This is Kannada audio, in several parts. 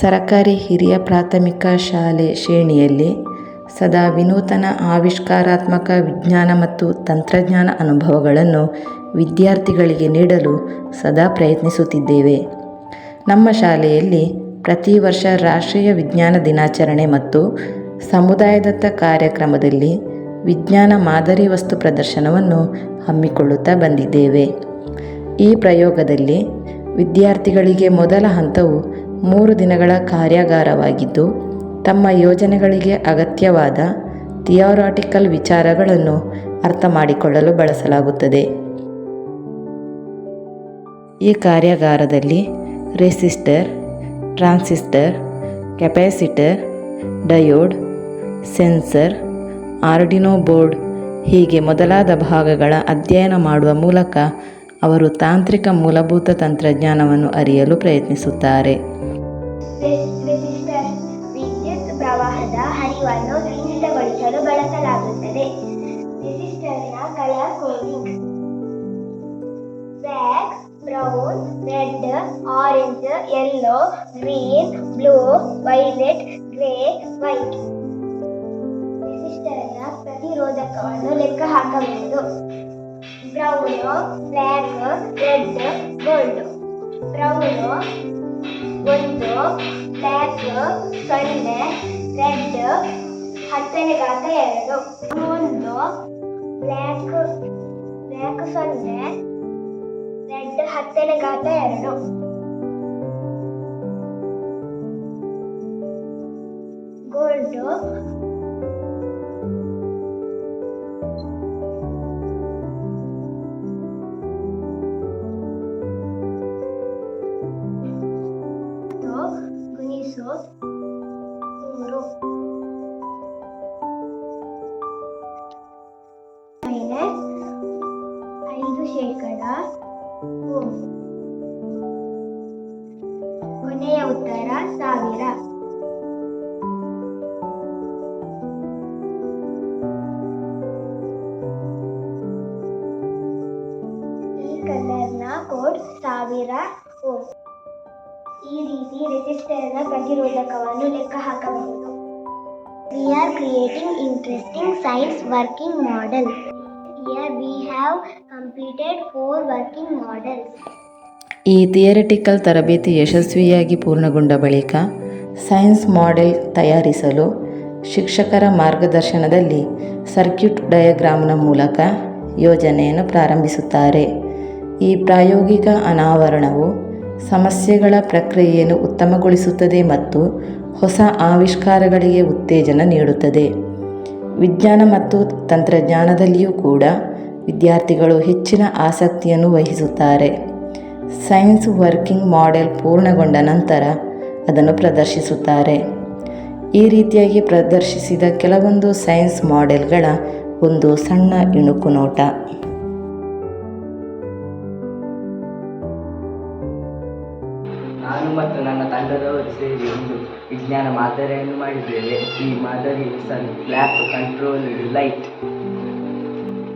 ಸರಕಾರಿ ಹಿರಿಯ ಪ್ರಾಥಮಿಕ ಶಾಲೆ ಶ್ರೇಣಿಯಲ್ಲಿ ಸದಾ ವಿನೂತನ ಆವಿಷ್ಕಾರಾತ್ಮಕ ವಿಜ್ಞಾನ ಮತ್ತು ತಂತ್ರಜ್ಞಾನ ಅನುಭವಗಳನ್ನು ವಿದ್ಯಾರ್ಥಿಗಳಿಗೆ ನೀಡಲು ಸದಾ ಪ್ರಯತ್ನಿಸುತ್ತಿದ್ದೇವೆ. ನಮ್ಮ ಶಾಲೆಯಲ್ಲಿ ಪ್ರತಿ ವರ್ಷ ರಾಷ್ಟ್ರೀಯ ವಿಜ್ಞಾನ ದಿನಾಚರಣೆ ಮತ್ತು ಸಮುದಾಯದತ್ತ ಕಾರ್ಯಕ್ರಮದಲ್ಲಿ ವಿಜ್ಞಾನ ಮಾದರಿ ವಸ್ತು ಪ್ರದರ್ಶನವನ್ನು ಹಮ್ಮಿಕೊಳ್ಳುತ್ತಾ ಬಂದಿದ್ದೇವೆ. ಈ ಪ್ರಯೋಗದಲ್ಲಿ ವಿದ್ಯಾರ್ಥಿಗಳಿಗೆ ಮೊದಲ ಹಂತವು ಮೂರು ದಿನಗಳ ಕಾರ್ಯಾಗಾರವಾಗಿದ್ದು, ತಮ್ಮ ಯೋಜನೆಗಳಿಗೆ ಅಗತ್ಯವಾದ ಥಿಯೋರಾಟಿಕಲ್ ವಿಚಾರಗಳನ್ನು ಅರ್ಥ ಮಾಡಿಕೊಳ್ಳಲು ಬಳಸಲಾಗುತ್ತದೆ. ಈ ಕಾರ್ಯಾಗಾರದಲ್ಲಿ resistor, transistor, capacitor, diode, sensor, Arduino board ಹೀಗೆ ಮೊದಲಾದ ಭಾಗಗಳ ಅಧ್ಯಯನ ಮಾಡುವ ಮೂಲಕ ಅವರು ತಾಂತ್ರಿಕ ಮೂಲಭೂತ ತಂತ್ರಜ್ಞಾನವನ್ನು ಅರಿಯಲು ಪ್ರಯತ್ನಿಸುತ್ತಾರೆ. ರೆಸಿಸ್ಟರ್ ವಿದ್ಯುತ್ ಪ್ರವಾಹದ ಹರಿವನ್ನು ಸೀಮಿತಗೊಳಿಸಲು ಬಳಸಲಾಗುತ್ತದೆ. ರೆಸಿಸ್ಟರ್ನ colour coding. Black brown, red, orange, yellow, green, blue, violet, grey, white. ರೆಸಿಸ್ಟರ್ನ ಪ್ರತಿರೋಧಕವನ್ನು ಲೆಕ್ಕ ಹಾಕಬಹುದು. Brown black red, gold. Brown ಒಂದು ಬ್ಲ್ಯಾಕ್ ಸೊನ್ನೆ ರೆಡ್ ಹತ್ತನೇ ಘಾತ ಎರಡು. ಒಂದು ಬ್ಲ್ಯಾಕ್ ಬ್ಲ್ಯಾಕ್ ಸೊನ್ನೆ ರೆಡ್ ಹತ್ತನೇ ಘಾತ ಎರಡು. ಶೇಕಡ. ಕೊನೆಯ ಉತ್ತರ, ಸಾವಿರ ಈ ಕಲರ್ನ ಕೋಡ್ ಸಾವಿರ ಈ ರೀತಿ ರೆಸಿಸ್ಟರ್ನ ಪ್ರತಿರೋಧಕವನ್ನು ಲೆಕ್ಕ ಹಾಕಬಹುದು are creating interesting science working model. Here we have completed four working models. ಈ ಥಿಯರಿಟಿಕಲ್ ತರಬೇತಿ ಯಶಸ್ವಿಯಾಗಿ ಪೂರ್ಣಗೊಂಡ ಬಳಿಕ ಸೈನ್ಸ್ ಮಾಡೆಲ್ ತಯಾರಿಸಲು ಶಿಕ್ಷಕರ ಮಾರ್ಗದರ್ಶನದಲ್ಲಿ ಸರ್ಕ್ಯೂಟ್ ಡಯಾಗ್ರಾಮ್ನ ಮೂಲಕ ಯೋಜನೆಯನ್ನು ಪ್ರಾರಂಭಿಸುತ್ತಾರೆ ಈ ಪ್ರಾಯೋಗಿಕ ಅನಾವರಣವು ಸಮಸ್ಯೆಗಳ ಪ್ರಕ್ರಿಯೆಯನ್ನು ಉತ್ತಮಗೊಳಿಸುತ್ತದೆ ಮತ್ತು ಹೊಸ ಆವಿಷ್ಕಾರಗಳಿಗೆ ಉತ್ತೇಜನ ನೀಡುತ್ತದೆ ವಿಜ್ಞಾನ ಮತ್ತು ತಂತ್ರಜ್ಞಾನದಲ್ಲಿಯೂ ಕೂಡ ವಿದ್ಯಾರ್ಥಿಗಳು ಹೆಚ್ಚಿನ ಆಸಕ್ತಿಯನ್ನು ವಹಿಸುತ್ತಾರೆ. ಸೈನ್ಸ್ ವರ್ಕಿಂಗ್ ಮಾಡೆಲ್ ಪೂರ್ಣಗೊಂಡ ನಂತರ ಅದನ್ನು ಪ್ರದರ್ಶಿಸುತ್ತಾರೆ. ಈ ರೀತಿಯಾಗಿ ಪ್ರದರ್ಶಿಸಿದ ಕೆಲವೊಂದು ಸೈನ್ಸ್ ಮಾಡೆಲ್ಗಳ ಒಂದು ಸಣ್ಣ ಇಣುಕು ನೋಟ. ನಾನು ಮತ್ತು ನನ್ನ ತಂಡದವರು ಸೇರಿ ವಿಜ್ಞಾನ ಮಾದರಿಯನ್ನು ಮಾಡಿದ್ದೇವೆ. ಈ ಮಾದರಿ ಸನ್ flap control light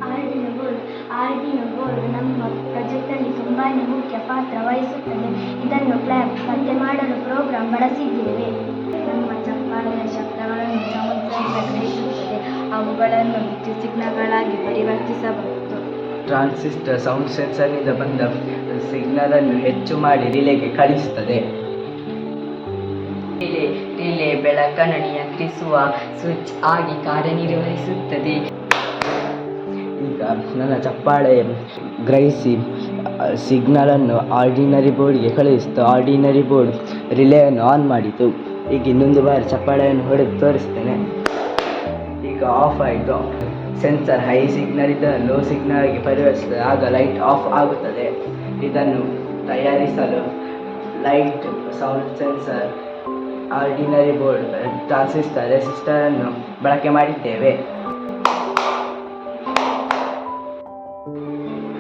Arduino board Arduino board ನಮ್ಮ ಪ್ರಾಜೆಕ್ಟಲ್ಲಿ ತುಂಬಾ ಮುಖ್ಯ ಪಾತ್ರ ವಹಿಸುತ್ತದೆ. ಇದನ್ನು ಫ್ಲ್ಯಾಪ್ ಪತ್ತೆ ಮಾಡಲು ಪ್ರೋಗ್ರಾಂ ಬಳಸಿದ್ದೇವೆ. ನಮ್ಮ ಚಪ್ಪಾಳೆಯ ಶಬ್ದಗಳನ್ನು ಸಮುದ್ರ ಗ್ರಹಿಸುತ್ತದೆ ಅವುಗಳನ್ನು ವಿದ್ಯುತ್ ಸಿಗ್ನಲ್ಗಳಾಗಿ ಪರಿವರ್ತಿಸಬಹುದು. ಟ್ರಾನ್ಸಿಸ್ಟರ್ ಸೌಂಡ್ ಸೆನ್ಸರ್ನಿಂದ ಬಂದ ಸಿಗ್ನಲ್ ಅನ್ನು ಹೆಚ್ಚು ಮಾಡಿ ರಿಲೇಗೆ ಕಳಿಸುತ್ತದೆ. ರಿಲೇ ರಿಲೇ ಬೆಳಕನ್ನು ನಿಯಂತ್ರಿಸುವ ಸ್ವಿಚ್ ಆಗಿ ಕಾರ್ಯನಿರ್ವಹಿಸುತ್ತದೆ. ಈಗ ನನ್ನ ಚಪ್ಪಾಳೆ ಗ್ರಹಿಸಿ. ಸಿಗ್ನಲನ್ನು ಆರ್ಡಿನರಿ ಬೋರ್ಡ್ಗೆ ಕಳುಹಿಸಿತು. ಆರ್ಡಿನರಿ ಬೋರ್ಡ್ ರಿಲೇಯನ್ನು ಆನ್ ಮಾಡಿತು. ಈಗ ಇನ್ನೊಂದು ಬಾರಿ ಚಪ್ಪಾಳೆಯನ್ನು ಹೊಡೆದು ತೋರಿಸ್ತೇನೆ. ಈಗ ಆಫ್ ಆಯಿತು. ಸೆನ್ಸರ್ ಹೈ ಸಿಗ್ನಲ್ ಇದ್ದ ಲೋ ಆಗಿ ಪರಿವರ್ತಿಸುತ್ತದೆ ಆಗ ಲೈಟ್ ಆಫ್ ಆಗುತ್ತದೆ. ಇದನ್ನು ತಯಾರಿಸಲು light sound sensor ordinary board transistor ರೆಸಿಸ್ಟರನ್ನು ಬಳಕೆ ಮಾಡಿದ್ದೇವೆ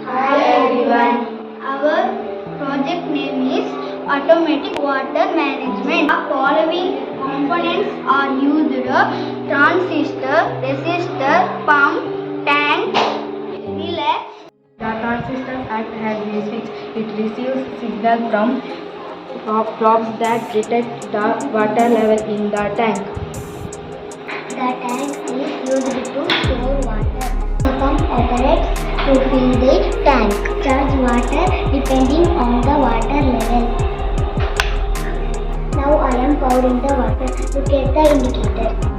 Hi everyone. Our project name is Automatic Water Management. The following components are used: transistor, resistor, pump, tank, relay. The transistor act as a switch. It receives signal from of probes that detect the water level in the tank. The tank is used to store water. The pump operates to fill the tank. Charge water depending on the water level. Now I am pouring the water. Look at the indicator.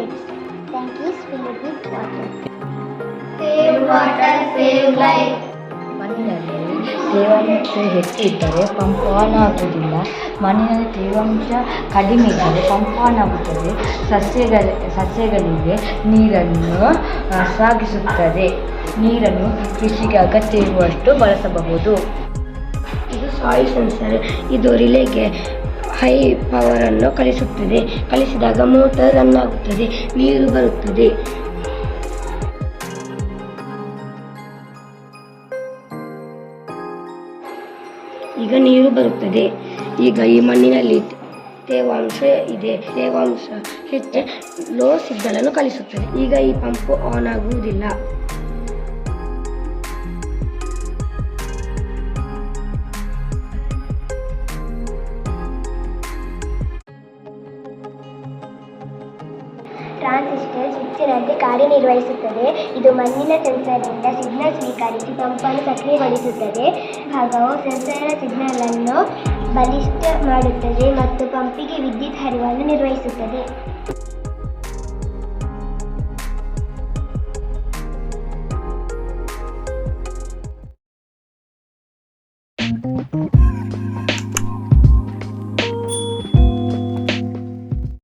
Indicates tank is filled with water. Save water, save life. ಮಣ್ಣಿನಲ್ಲಿ ತೇವಾಂಶ ಹೆಚ್ಚಿದ್ದರೆ ಪಂಪ್ ಆನ್ ಆಗುವುದಿಲ್ಲ. ಮಣ್ಣಿನಲ್ಲಿ ತೇವಾಂಶ ಕಡಿಮೆ ಇದ್ದರೆ ಪಂಪ್ ಆನ್ ಆಗುತ್ತದೆ. ಸಸ್ಯಗಳ ಸಸ್ಯಗಳಿಗೆ ನೀರನ್ನು ಸಾಗಿಸುತ್ತದೆ. ನೀರನ್ನು ಕೃಷಿಗೆ ಅಗತ್ಯ ಇರುವಷ್ಟು ಬಳಸಬಹುದು. ಇದು ಸಾಯಿ ಸೆನ್ಸರ್ ಇದು ರಿಲೇಗೆ ಹೈ ಪವರನ್ನು ಕಲಿಸುತ್ತದೆ. ಕಲಿಸಿದಾಗ ಮೋಟರ್ ರನ್ ಆಗುತ್ತದೆ ನೀರು ಬರುತ್ತದೆ. ಈಗ ನೀರು ಬರುತ್ತದೆ. ಈಗ ಈ ಮಣ್ಣಿನಲ್ಲಿ ತೇವಾಂಶ ಇದೆ. ತೇವಾಂಶ ಹೆಚ್ಚು ಲೋ ಸಿಗ್ನಲ್ ಅನ್ನು ಕಳಿಸುತ್ತದೆ ಈಗ ಈ ಪಂಪ್ ಆನ್ ಆಗುವುದಿಲ್ಲ. ಟ್ರಾನ್ಸಿಸ್ಟರ್ ಸ್ವಿಚ್ಚಿನಂತೆ ಕಾರ್ಯನಿರ್ವಹಿಸುತ್ತದೆ. ಇದು ಮಣ್ಣಿನ ಸೆನ್ಸರ್ನಿಂದ ಸಿಗ್ನಲ್ ಸ್ವೀಕರಿಸಿ ಪಂಪನ್ನು ಸಕ್ರಿಯಗೊಳಿಸುತ್ತದೆ. ಹಾಗೂ ಸೆನ್ಸರ್ನ ಸಿಗ್ನಲ್ ಅನ್ನು ಬಲಿಷ್ಠ ಮಾಡುತ್ತದೆ ಮತ್ತು ಪಂಪಿಗೆ ವಿದ್ಯುತ್ ಹರಿವನ್ನು ನಿರ್ವಹಿಸುತ್ತದೆ.